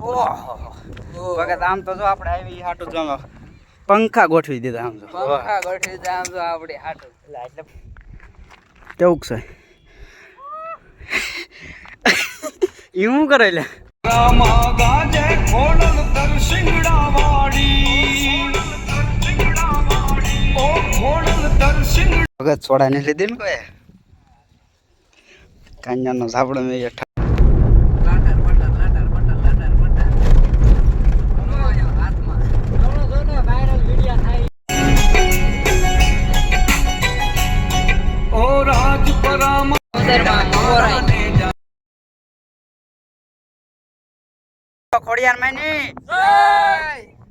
ઓહો. વખત આમ તો જો આપણે આવી હાટું જો પંખા ગોઠવી દીધા આમ જો. પંખા ગોઠવી દીધા આમ તો આપડી હાટું. એટલે કેવું છે? ઈ હું કરે ભગત સોડા ને લીધી ને કોઈ કાંજા નો સાપડો મેં ખોડિયાર માની.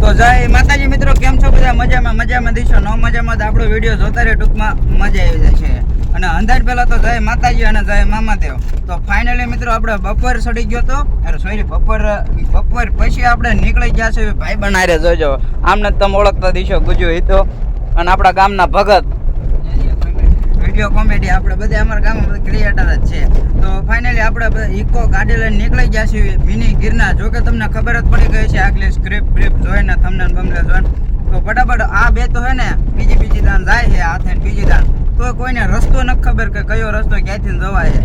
તો જય માતાજી મિત્રો, કેમ છો બધા? મજામાં મજામાં દીશો, ન મજામાં તો આપણો વીડિયો જોતા રહે, ટૂંકમાં મજા આવી જાય છે. અને અંદાજ પહેલાં તો જય માતાજી અને જય મામાદેવ તો ફાઇનલી મિત્રો, આપણે બપોર સડી ગયો તો, અરે સોરી બપોર બપોર પછી આપણે નીકળી ગયા છે ભાઈ બનારે, જોજો. આમને તમે ઓળખતા દીશો ગુજુ હિતો અને આપણા ગામના ભગત વીડિયો કોમેડી આપણે બધા અમારા ગામમાં ક્રિએટર જ છે. તો ફાઇનલી આપણે ઇકો ગાડી લઈને નીકળી ગયા છીએ મિની ગિરનાર. જો કે તમને ખબર જ પડી ગઈ છે આગલી સ્ક્રિપ્ટ બ્રિપ જોઈને તમને બમલે જોઈને. તો ફટાફટ આ બે તો હે ને બીજી બીજી દાન જાય છે હાથે બીજી દાન. તો કોઈને રસ્તો નથી ખબર કે કયો રસ્તો ક્યાંથી જવાય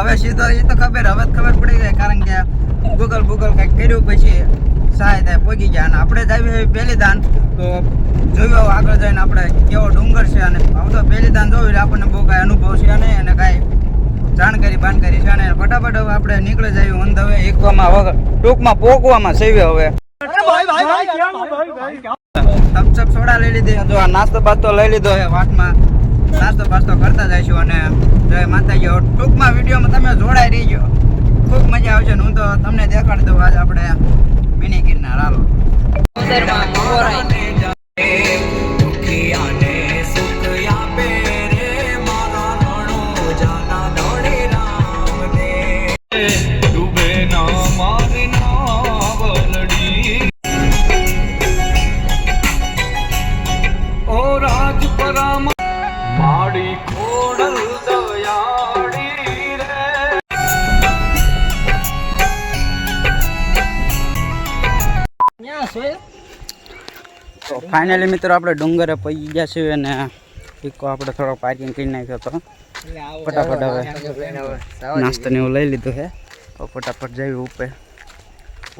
હવે સીધો એ તો ખબર હવે ખબર પડી ગઈ કારણ કે ગૂગલ ગૂગલ કંઈક કર્યું પછી સહાય થાય પહોંચી ગયા અને આપણે જ આવી પહેલી દાન. તો જોયું આગળ જઈને આપણે કેવો છે અને તો પહેલી દાન જોયું આપણને બહુ કાંઈ અનુભવ છે નહીં અને કાંઈ જાણકારી બાણકારી છે અને ફટાફટ હવે આપણે નીકળી જઈએ ઓન ધ વે એકવામાં વગર ટૂંકમાં પોકવામાં સેવે હવે. થમ્સઅપ સોડા લઈ લીધી. જો આ નાસ્તો બાસ્તો લઈ લીધો છે વાટમાં. નાસ્તો પાસ્તો કરતા જઈશું અને જય માતાજી. ગયો ટૂંકમાં વિડીયોમાં તમે જોડાઈ રહીજો. ખૂબ મજા આવશે હું તો તમને દેખાડી દઉં. આજે આપણે મિની ગિરનાર. હાલો. ફાઇનલી મિત્રો આપણે ડુંગરે પહોંચી ગયા છીએ અને એક આપણે થોડો પાર્કિંગ કરી નાખ્યો હતો ફટાફટ હવે નાસ્તો ને એવું લઈ લીધું છે. તો ફટાફટ જઈએ ઉપર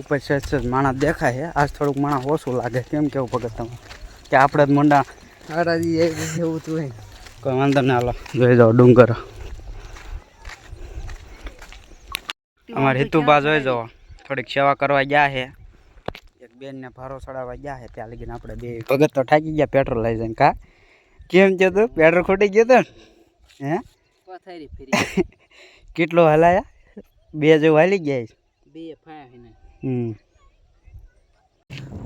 ઉપર સહેજ સહેજ માણસ દેખાય છે. આજ થોડુંક માણસ ઓછું લાગે. કેમ કેવું ભગત તમે? કે આપણે જ મંડા. એવું તું કોઈ વાંધો નહીં હાલો. જોઈ જાઓ ડુંગર. અમારે હિતુબા જોઈ જાઓ. થોડીક સેવા કરવા ગયા છે. એક બેન ને ભારો ચડાવવા ગયા છે ત્યાં લગીને આપણે બે ભગત તો ઠાકી ગયા પેટ્રોલ લઈ જઈને કા. કેમ છે તું? પેટ્રોલ ખોટી ગયો તો? હે? કેટલો હલાયા? બે જો હાલી ગયા. બે હમ.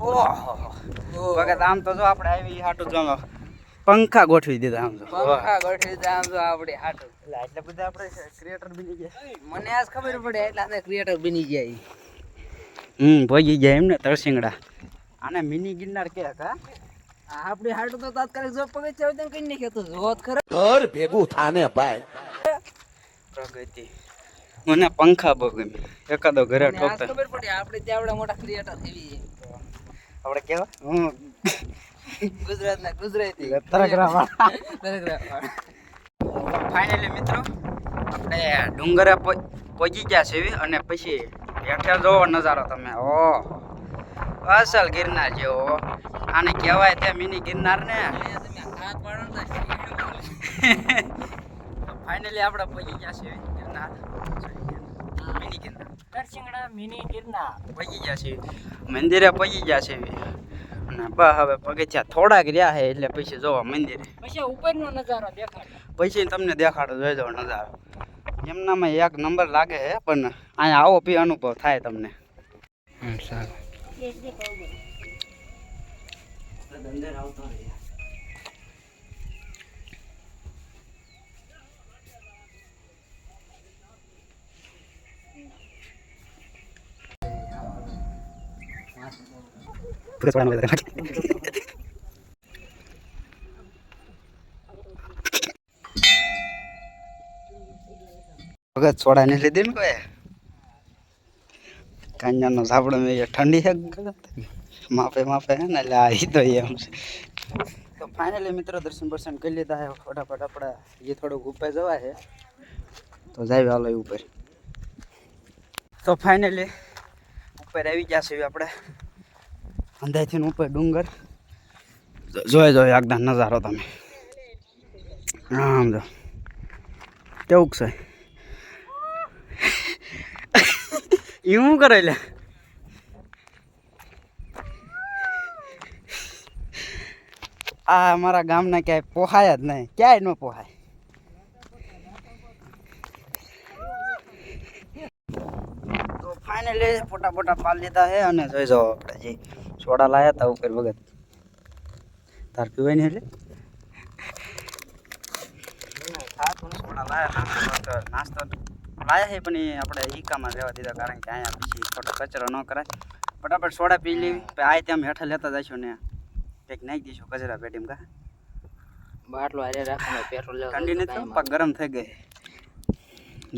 ઓહો. આમ તો જો આપણે આવી હાટું જો પંખા ગોઠવી દીધા આમ જો. પંખા ગોઠવી દીધા આમ તો આપણે હાટું. એટલે બધા આપણે ક્રિએટર બની ગયા. મને આજ ખબર પડે એટલે આપણે ક્રિએટર બની જાય હમ ભોગી ગયા એમ ને તરસિંગડા. આને મિની ગિરનાર કે? કા આપડી હાટું તો તાત્કાલિક જો પગે છે તો કઈ નહીં તો જોત ખરા. ઘર ભેગું થાને ભાઈ. પ્રગતિ. મને પંખા બહુ ગમે. એકાદો ઘરે ઠોકતા. ખબર પડી આપણે ત્યાં મોટા ક્રિએટર થઈ આપણે કેવા? હું ગુજરાતના ગુજરાતી. ફાઇનલી મિત્રો આપણે ડુંગરે પહોંચી ગયા છે અને પછી હેઠે જોવો નજારો તમે ઓહ અસલ ગિરનાર જેવો આને કહેવાય તે મિની ગિરનાર ને. તમે હાથ પાડો ફાઇનલી આપણે પહોંચી ગયા છે ગિરનાર. મિની ગિરનાર. મિની ગિરનાર. પહોંચી ગયા છે મંદિરે પહોંચી ગયા છે અને બસ હવે પગથિયા થોડાક રહ્યા છે એટલે પછી જોવા મંદિરે. પછી ઉપરનો નજારો દેખાય. પછી તમને દેખાડો જોઈ જાઓ નજારો. એમનામાં એક નંબર લાગે છે પણ અહીંયા આવો પી અનુભવ થાય તમને. સારું. પૂરેપૂરા ભગત સોડા ને લીધી ને કાંજાનો સાપડો મેં ઠંડી છે માપે માપે હે ને, એટલે આ તો એમ છે. તો ફાઇનલી મિત્રો દર્શન દર્શન કરી લીધા હે ફટાફટ આપણે જે થોડુંક ઉપર જવા છે. તો જાય હાલો ઉપર. તો ફાઇનલી ઉપર આવી ગયા છે આપણે. અંદાજથી ઉપર ડુંગર. જોઈ જોઈ એકદમ નજારો તમે. આમ જો. કેવું છે? એ શું કરે લે? આ અમારા ગામના ક્યાંય પોહાય જ નહીં. ક્યાંય ન પોહાય. તો ફાઇનલી ફોટા ફોટા પાલ લીધા છે અને જોઈ જાઓ આપણે જે સોડા લાયા હતા ઉપર વગર. તાર પીવાય ને એટલે? સોડા લાયા નાસ્તો લાયા છે પણ એ આપણે ઈકામાં રહેવા દીધા કારણ કે અહીંયા પછી ખોટો કચરો ન કરાય. ફટાફટ સોડા પી લેવી. આ તેમ હેઠળ લેતા જઈશું ને કંઈક નાખી દઈશું કચરા પેટીમાં કા. બાટલો હારે રાખવાનો પેટ્રોલ લેવા ઠંડી નથી પણ ગરમ થઈ ગઈ.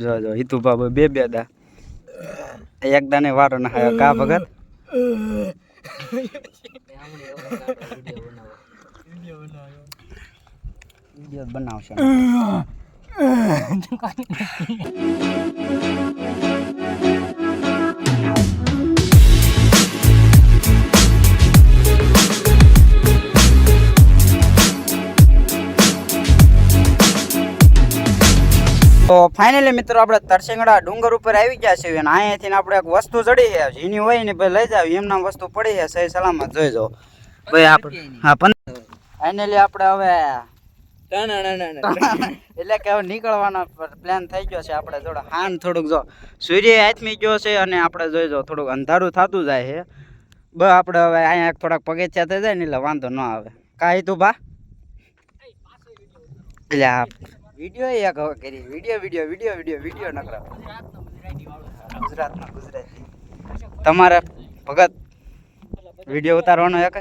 જો જો હિતુ બાબા બે બે દા. એક દાને વારો ના ખાયો કા ભગત? વીડિયો બનાવશે. તો ફાઇનલી મિત્રો આપણે તરસિંગડા ડુંગર ઉપર આવી ગયા છીએ અને અહીંયાથી આપણે એક વસ્તુ ચડી છે એની હોય ને ભાઈ લઈ જાવ એમના વસ્તુ પડી છે સહી સલામત જોઈ જાઓ. ભાઈ આપણે હા ફાઇનલી આપણે હવે એટલે કે હવે નીકળવાનો પ્લાન થઈ ગયો છે. આપણે થોડો હાન થોડુંક જો સૂર્ય આથમી ગયો છે અને આપણે જોઈ જો થોડુંક અંધારું થતું જાય છે. બ આપણે હવે અહીંયા થોડાક પગથિયા થઈ જાય ને એટલે વાંધો ન આવે. કાંઈ તું બા? એટલે આ વીડિયો એક હવે કરી. Video video video video video ન કરો ગુજરાતમાં ગુજરાતી. તમારે ભગત વીડિયો ઉતારવાનો એક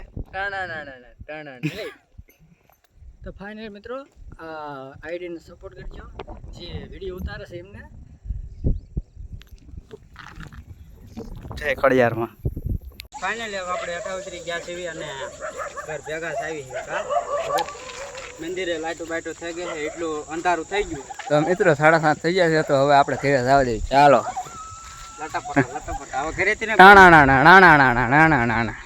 તો ફાઇનલ મિત્રો આ આઈડીને સપોર્ટ કરજો. જે વીડિયો ઉતારે છે એમને. જય ખડિયારમાં. ફાઇનલી હવે આપણે અઠાવતરી ગયા છીએ અને ઘર ભેગા છે મંદિરે લાઈટો બાઈટો થઈ ગઈ છે એટલું અંધારું થઈ ગયું તો મિત્રો સાડા સાત થઈ ગયા છે તો હવે આપણે ઘરે જવા દઈએ. ચાલો. લટાપટા લટાપટા. હવે ઘરેથી ના ના ના ના ના ના નાણા